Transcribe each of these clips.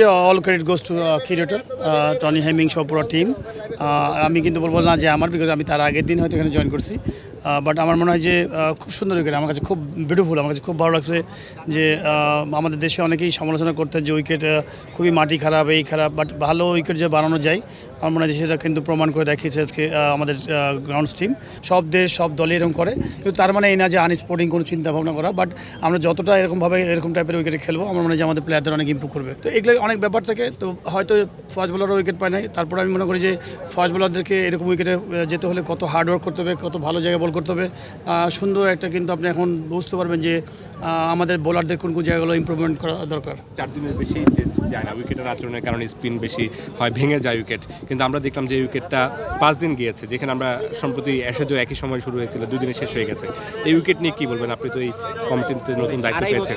যে all credit goes to creator Tony Hemming সহ পুরো টিম আমি কিন্তু বলব না যে আমার বিকজ আমি তার আগের দিন হয়তো এখানে জয়েন করছি। বাট আমার মনে হয় যে খুব সুন্দর উইকেট আমার কাছে খুব বিউটিফুল আমার কাছে খুব ভালো লাগছে যে আমাদের দেশে অনেকেই সমালোচনা করতেন যে উইকেট খুবই মাটি খারাপ, এই খারাপ বাট ভালো উইকেট যে বানানো যায়, আমার মনে হয় সেটা কিন্তু প্রমাণ করে দেখিয়েছে আজকে আমাদের গ্রাউন্ডস টিম সব দেশ, সব দলই এরকম করে, কিন্তু তার মানে এই না যে আনস্পোর্টিং কোনো চিন্তা ভাবনা করা বাট আমরা যতটা এরকমভাবে এরকম টাইপের উইকেটে খেলব, আমার মনে হয় যে আমাদের প্লেয়ারদের অনেক ইম্প্রুভ করবে। তো এগুলো অনেক ব্যাপার থাকে, তো হয়তো ফাস্ট বোলারও উইকেট পায় নাই, তারপর আমি মনে করি যে ফাস্ট বোলারদেরকে এরকম উইকেটে যেতে হলে কত হার্ডওয়ার্ক করতে হবে, কত ভালো জায়গায় বল করতে হবে। আহ, সুন্দর একটা কিন্তু আপনি এখন বুঝতে পারবেন যে আমাদের বোলারদের কোন কোন জায়গাগুলো ইম্প্রুভমেন্ট করা দরকার। চার দিনের বেশি যায় না উইকেটের আচরণের কারণে স্পিন বেশি হয় ভেঙে যায় উইকেট কিন্তু আমরা দেখলাম যে উইকেটটা পাঁচ দিন গিয়েছে যেখানে আমরা সম্প্রতি অ্যাশেজও একই সময় শুরু হয়েছিল দুই দিনে শেষ হয়ে গেছে। এই উইকেট নিয়ে কি বলবেন? আপনি তো এই কমিটিতে নতুন দায়িত্ব পেয়েছেন।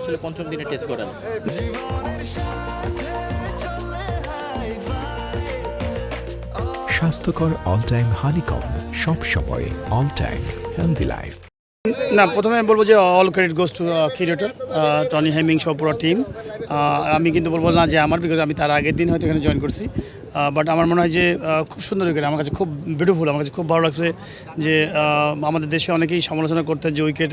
আসলে পঞ্চম দিনে টেস্ট করেন। স্বাস্থ্যকর অল টাইম হানিকম সব সময় অল টাইম হেলদি লাইফ না, প্রথমে আমি বলব যে all credit goes to creator Tony Hemming সহ পুরো টিম আমি কিন্তু বলব না যে আমার বিকজ আমি তার আগের দিন হয়তো এখানে জয়েন করছি। বাট আমার মনে হয় যে খুব সুন্দর উইকেট আমার কাছে খুব বিউটিফুল আমার কাছে খুব ভালো লাগছে যে আমাদের দেশে অনেকেই সমালোচনা করতেন যে উইকেট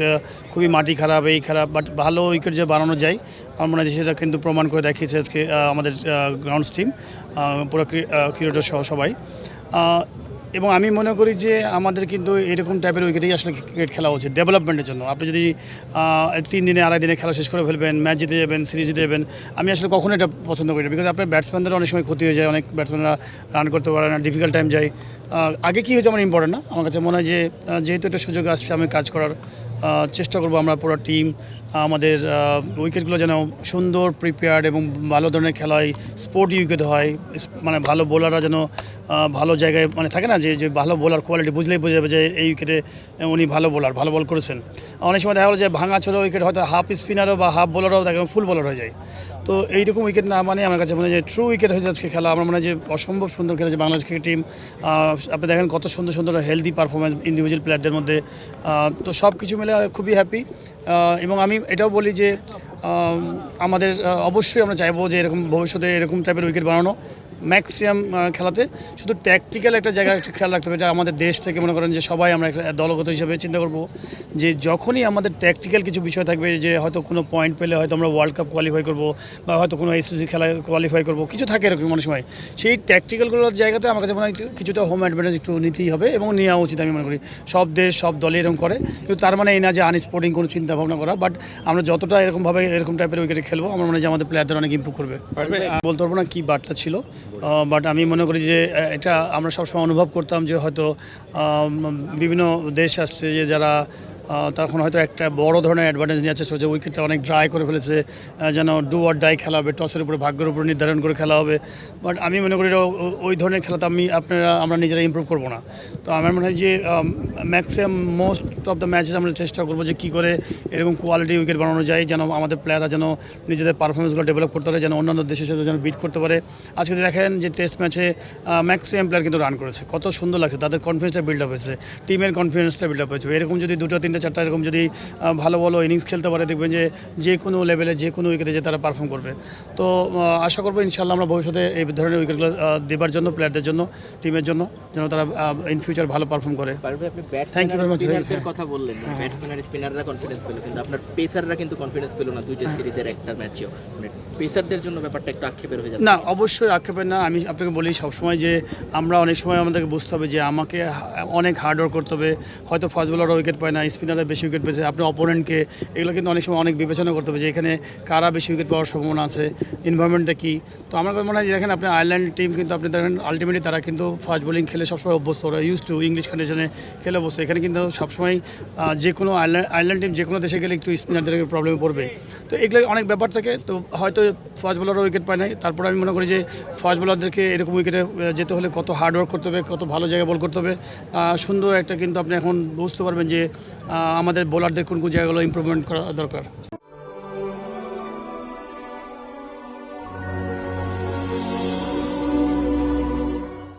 খুবই মাটি খারাপ, এই খারাপ বাট ভালো উইকেট যে বানানো যায়, আমার মনে হয় সেটা কিন্তু প্রমাণ করে দেখিয়েছে আজকে আমাদের গ্রাউন্ডস টিম পুরো ক্রিকেটার সহ সবাই। এবং আমি মনে করি যে আমাদের কিন্তু এরকম টাইপের উইকেটেই আসলে ক্রিকেট খেলা উচিত ডেভেলপমেন্টের জন্য। আপনি যদি তিন দিনে, আড়াই দিনে খেলা শেষ করে ফেলবেন ম্যাচ জিতে যাবেন সিরিজ জিতে যাবেন, আমি আসলে কখনো এটা পছন্দ করি না। বিকজ আপনার ব্যাটসম্যানদের অনেক সময় ক্ষতি হয়ে যায়, অনেক ব্যাটসম্যানরা রান করতে পারে না ডিফিকাল্ট টাইম যায়। আগে কী হয়েছে আমার ইম্পর্টেন্ট না? আমার কাছে মনে হয় যে যেহেতু একটা সুযোগ আসছে, আমি কাজ করার চেষ্টা করব আমরা পুরো টিম আমাদের উইকেটগুলো যেন সুন্দর প্রিপেয়ার্ড এবং ভালো ধরনের খেলা হয় স্পোর্ট উইকেট হয় মানে ভালো বোলাররা যেন ভালো জায়গায় মানে থাকে না যে যে ভালো বোলার কোয়ালিটি বুঝলেই বোঝা যাবে যে এই উইকেটে উনি ভালো বোলার ভালো বল করেছেন। অনেক সময় দেখা গেলো যে ভাঙা ছোটো উইকেট হয়তো হাফ স্পিনারও বা হাফ বোলারও দেখা ফুল বোলার হয়ে যায়। তো এইরকম উইকেট না মানে আমার কাছে মনে হয় যে ট্রু উইকেট হয়েছে আজকে খেলা। আমার মনে হয় যে অসম্ভব সুন্দর খেলেছে বাংলাদেশ ক্রিকেট টিম আপনি দেখেন কত সুন্দর সুন্দর হেলদি পারফরমেন্স ইন্ডিভিজুয়াল প্লেয়ারদের মধ্যে। তো সব কিছু মিলে খুবই হ্যাপি এবং আমি এটাও বলি যে আমাদের অবশ্যই আমরা চাইব যে এরকম ভবিষ্যতে এরকম টাইপের উইকেট বানানো। ম্যাক্সিমাম খেলাতে শুধু ট্যাকটিক্যাল একটা জায়গা একটু খেয়াল রাখতে হবে এটা আমাদের দেশ থেকে মনে করেন যে সবাই আমরা একটা দলগত হিসেবে চিন্তা করব যে যখনই আমাদের ট্যাকটিক্যাল কিছু বিষয় থাকবে যে হয়তো কোনো পয়েন্ট পেলে হয়তো আমরা ওয়ার্ল্ড কাপ কোয়ালিফাই করব বা হয়তো কোনো এসএসসি খেলায় কোয়ালিফাই করব কিছু থাকে এরকম অনেক সময়। সেই ট্যাকটিক্যালগুলোর জায়গাতে আমার কাছে মনে হয় কিছুটা হোম অ্যাডভান্টেজ একটু নিতেই হবে এবং নেওয়া উচিত আমি মনে করি। সব দেশ সব দলই এরকম করে। কিন্তু তার মানে এই না যে আনস্পোর্টিং কোনো চিন্তা ভাবনা করা বাট আমরা যতটা এরকমভাবে এরকম টাইপের উইকেটে খেলব আমার মনে হয় যে আমাদের প্লেয়ারদের অনেক ইম্প্রুভ করবে। বলতে পারব না কী বার্তা ছিল বাট আমি মনে করি যে এটা আমরা সবসময় অনুভব করতাম যে হয়তো বিভিন্ন দেশ আসছে যে যারা তখন হয়তো একটা বড় ধরনের অ্যাডভান্টেজ নিয়ে আছে যে উইকেটটা অনেক ড্রাই করে ফেলেছে যেন ডু আর ডাই খেলা হবে টসের উপরে, ভাগ্যের উপর নির্ধারণ করে খেলা হবে। বাট আমি মনে করি ওই ধরনের খেলাতে আমি, আপনারা, আমরা নিজেরা ইমপ্রুভ করব না। তো আমার মনে হয় যে maximum most of the matches আমরা চেষ্টা করব যে কী করে এরকম কোয়ালিটি উইকেট বানানো যায় যেন আমাদের প্লেয়াররা যেন নিজেদের পারফরমেন্সগুলো ডেভেলপ করতে পারে যেন অন্যান্য দেশের সাথে যেন বিট করতে পারে। আজকে দেখেন যে টেস্ট ম্যাচে ম্যাক্সিমাম প্লেয়ার কিন্তু রান করেছে। কত সুন্দর লাগছে তাদের কনফিডেন্সটা বিল্ড আপ হয়েছে টিমের কনফিডেন্সটা বিল্ড আপ হয়েছে। এরকম যদি দুটো তিনটে চারটা এরকম যদি ভালো ভালো ইনিংস খেলতে পারে দেখবেন যে যে কোনো লেভেলে যে কোনো উইকেটে যে তারা পারফর্ম করবে। তো আশা করব ইনশাল্লাহ আমরা ভবিষ্যতে এই ধরনের উইকেটগুলো দেবার জন্য প্লেয়ারদের জন্য টিমের জন্য যেন তারা ইন ফিউচার ভালো পারফর্ম করে। পারবে ইউ Thank you কথা বললেন ব্যাটসম্যান আর স্পিনাররা কনফিডেন্স পেল কিন্তু আপনার পেসাররা কিন্তু কনফিডেন্স পেল না দুইটা সিরিজের একটা ম্যাচেও মানে পেসারদের জন্য ব্যাপারটা একটু আক্ষেপের হয়ে যাচ্ছে। না অবশ্যই আক্ষেপের না আমি আপনাকে বলি সবসময় যে আমরা অনেক সময় আমাদেরকে বুঝতে হবে যে আমাকে অনেক হার্ড ওয়ার্ক করতে হবে হয়তো ফাস্ট বোলাররা উইকেট পায় না স্পিনাররা বেশি উইকেট পেয়েছে আপনি অপোনেন্টকে এগুলো কিন্তু অনেক সময় অনেক বিবেচনা করতে হবে যে এখানে কারা বেশি উইকেট পাওয়ার সম্ভাবনা আছে ইনভারনমেন্টটা কী। তো আমার মনে হয় যে দেখেন আপনি আয়ারল্যান্ড টিম কিন্তু আপনি দেখেন আলটিমেটলি তারা কিন্তু ফাস্ট বোলিং খেলে সবসময় অভ্যস্ত ওরা ইউজ টু ইংলিশ কন্ডিশনে খেলে অভ্যস্ত এখানে কিন্তু সবসময় যে কোনো আয়ারল্যান্ড আয়ারল্যান্ড টিম যে কোনো দেশে গেলে একটু স্পিনারদের প্রবলেমে পড়বে। তো এগুলো অনেক ব্যাপার থাকে। তো হয়তো ফাস্ট বোলাররা উইকেট পায় নাই। তারপর আমি মনে করি যে ফাস্ট বোলারদেরকে এরকম উইকেটে যেতে হলে কত হার্ডওয়ার্ক করতে হবে, কত ভালো জায়গায় বল করতে হবে। সুন্দর একটা কিন্তু আপনি এখন বুঝতে পারবেন যে আমাদের বোলারদের কোন কোন জায়গাগুলো ইম্প্রুভমেন্ট করা দরকার।